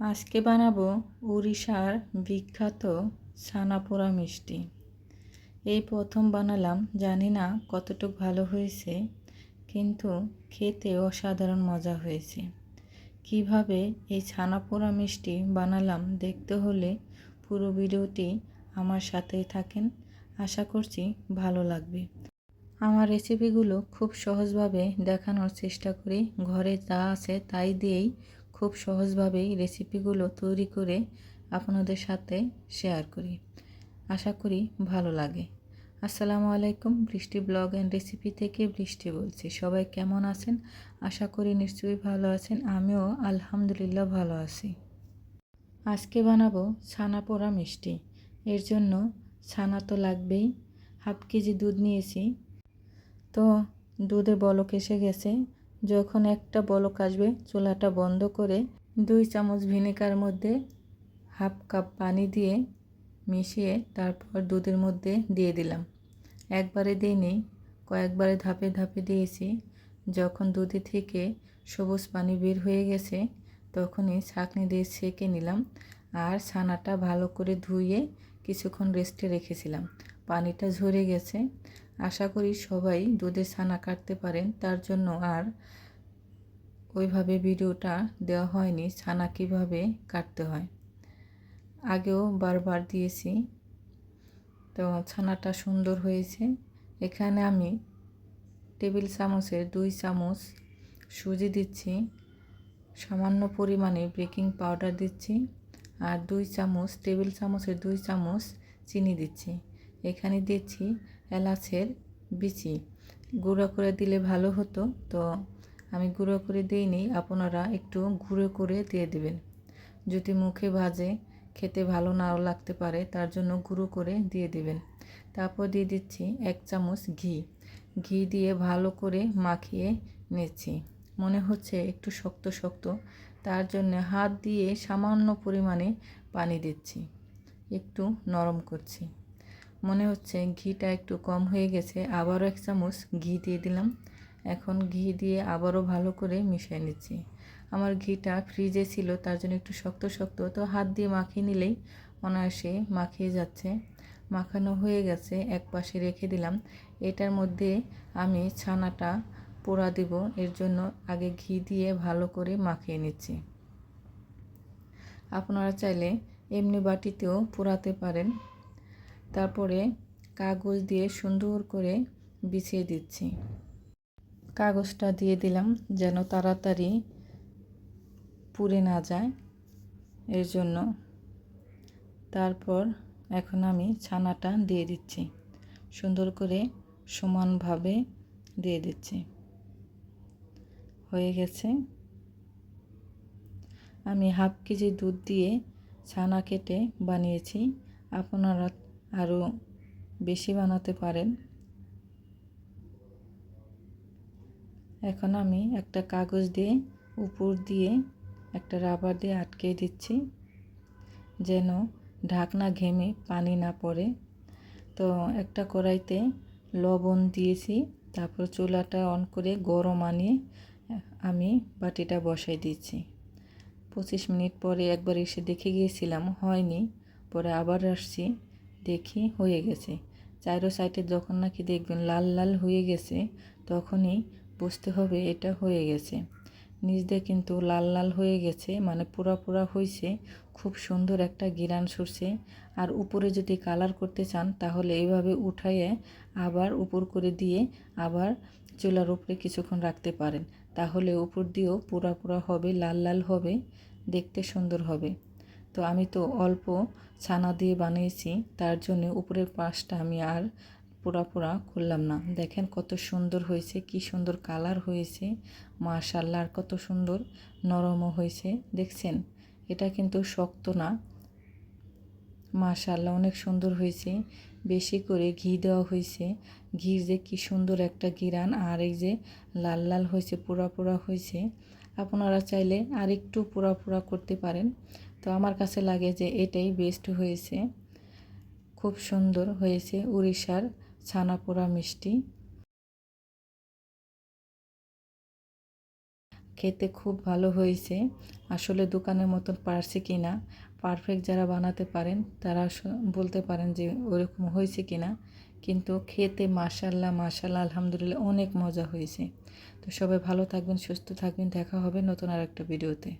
আজকে বানাবো উড়িষ্যার বিখ্যাত ছানাপোড়া মিষ্টি। এই প্রথম বানালাম, জানি না কতটুকু ভালো হয়েছে, কিন্তু খেতে অসাধারণ মজা হয়েছে। কীভাবে এই ছানাপোড়া মিষ্টি বানালাম দেখতে হলে পুরো ভিডিওটি আমার সাথেই থাকেন। আশা করছি ভালো লাগবে। আমার রেসিপিগুলো খুব সহজভাবে দেখানোর চেষ্টা করি। ঘরে যা আছে তাই দিয়েই খুব সহজভাবেই রেসিপিগুলো তৈরি করে আপনাদের সাথে শেয়ার করি। আশা করি ভালো লাগে। আসসালামু আলাইকুম, বৃষ্টি ব্লগ অ্যান্ড রেসিপি থেকে বৃষ্টি বলছি। সবাই কেমন আছেন? আশা করি নিশ্চয়ই ভালো আছেন। আমিও আলহামদুলিল্লাহ ভালো আছি। আজকে বানাবো ছানা পোড়া মিষ্টি। এর জন্য ছানা তো লাগবেই। হাফ কেজি দুধ নিয়েছি। তো দুধে বলক এসে গেছে। যখন একটা বলক আসবে, চুলাটা বন্ধ করে দুই চামচ ভিনেগার মধ্যে হাফ কাপ পানি দিয়ে মিশিয়ে তারপর দুধের মধ্যে দিয়ে দিলাম। একবারে দিইনি, কয়েকবারে ধাপে ধাপে দিয়েছি। যখন দুধে থেকে সবুজ পানি বের হয়ে গেছে, তখনই ছাঁকনি দিয়ে ছেঁকে নিলাম আর ছানাটা ভালো করে ধুয়ে কিছুক্ষণ রেস্টে রেখেছিলাম। পানিটা ঝরে গেছে। আশা করি সবাই দুধে ছানা কাটতে পারেন, তার জন্য আর ওইভাবে ভিডিওটা দেওয়া হয়নি, ছানা কীভাবে কাটতে হয়। আগেও বারবার দিয়েছি। তো ছানাটা সুন্দর হয়েছে। এখানে আমি টেবিল চামচের দুই চামচ সুজি দিচ্ছি, সামান্য পরিমাণে বেকিং পাউডার দিচ্ছি, আর দুই চামচ, টেবিল চামচের দুই চামচ চিনি দিচ্ছি। এখানে দিচ্ছি এলাচের বিচি। গুঁড়ো করে দিলে ভালো হতো, তো আমি গুঁড়ো করে দিইনি, আপনারা একটু গুঁড়ো করে দিয়ে দেবেন। যদি মুখে ভাজে, খেতে ভালো নাও লাগতে পারে, তার জন্য গুঁড়ো করে দিয়ে দেবেন। তারপর দিয়ে দিচ্ছি এক চামচ ঘি। ঘি দিয়ে ভালো করে মাখিয়ে নিচ্ছি। মনে হচ্ছে একটু শক্ত শক্ত। তার জন্য হাত দিয়ে সামান্য পরিমাণে পানি দিচ্ছি। একটু নরম করছি। মনে হচ্ছে ঘিটা একটু কম হয়ে গেছে, আবারও এক চামচ ঘি দিয়ে দিলাম। এখন ঘি দিয়ে আবারও ভালো করে মিশিয়ে নিচ্ছি। আমার ঘিটা ফ্রিজে ছিল, তার জন্য একটু শক্ত শক্ত, তো হাত দিয়ে মাখিয়ে নিলেই অনায়াসে মাখিয়ে যাচ্ছে। মাখানো হয়ে গেছে, এক পাশে রেখে দিলাম। এটার মধ্যে আমি ছানাটা পোড়া দিব, এর জন্য আগে ঘি দিয়ে ভালো করে মাখিয়ে নিচ্ছি। আপনারা চাইলে এমনি বাটিতেও পোড়াতে পারেন। তারপরে কাগজ দিয়ে সুন্দর করে বিছিয়ে দিচ্ছি। কাগজটা দিয়ে দিলাম যেন তাড়াতাড়ি পুড়ে না যায়। এর জন্য তারপর এখন আমি ছানাটা দিয়ে দিচ্ছি। সুন্দর করে সমানভাবে দিয়ে দিচ্ছি। হয়ে গেছে। আমি হাফ কেজি দুধ দিয়ে ছানা কেটে বানিয়েছি। আপনারা আরও বেশি বানাতে পারেন। এখন আমি একটা কাগজ দিয়ে উপর দিয়ে একটা রাবার দিয়ে আটকে দিচ্ছি, যেন ঢাকনা ঘেমে পানি না পড়ে। তো একটা কড়াইতে লবণ দিয়েছি, তারপর চুলাটা অন করে গরম আনিয়ে আমি বাটিটা বসাই দিচ্ছি। পঁচিশ মিনিট পরে একবার এসে দেখে গিয়েছিলাম, হয়নি। পরে আবার আসছি। দেখি হয়ে গেছে। চারো সাইডে যখন নাকি দেখবেন লাল লাল হয়ে গেছে, তখনই বুঝতে হবে এটা হয়ে গেছে। নিচ কিন্তু লাল লাল হয়ে গেছে মানে পুরা পুরা হয়েছে খুব সুন্দর একটা গিরান সরছে। আর উপরে যদি কালার করতে চান, তাহলে এইভাবে উঠাইয়ে আবার উপর করে দিয়ে আবার চুলার উপরে কিছুক্ষণ রাখতে পারেন। তাহলে উপর দিয়েও পুরা পুরা হবে, লাল লাল হবে, দেখতে সুন্দর হবে। তো আমি তো অল্প ছানা দিয়ে বানিয়েছি, তার জন্য উপরের পাশটা আমি আর পোড়া পোড়া করলাম না। দেখেন কত সুন্দর হয়েছে, কি সুন্দর কালার হয়েছে মাশাল্লাহ আর কত সুন্দর নরমও হয়েছে। দেখছেন, এটা কিন্তু শক্ত না। মাশাল্লাহ অনেক সুন্দর হয়েছে। বেশি করে ঘি দেওয়া হয়েছে। ঘির যে কি সুন্দর একটা গিরান আর এই যে লাল লাল হয়েছে, পোড়া পোড়া হয়েছে। আপনারা চাইলে আর একটু পোড়া পোড়া করতে পারেন। তো আমার কাছে লাগে যে এটাই বেস্ট হয়েছে। খুব সুন্দর হয়েছে উড়িষ্যার ছানা পোড়া মিষ্টি। খেতে খুব ভালো হয়েছে। আসলে দোকানের মতন পারছি কি না পারফেক্ট যারা বানাতে পারেন, তারা বলতে পারেন যে ওরকম হয়েছে কি না কিন্তু খেতে মাশাল্লাহ মাশাল্লাহ, আলহামদুলিল্লাহ অনেক মজা হয়েছে। তো সবাই ভালো থাকবেন, সুস্থ থাকবেন, দেখা হবে নতুন আর একটা ভিডিওতে।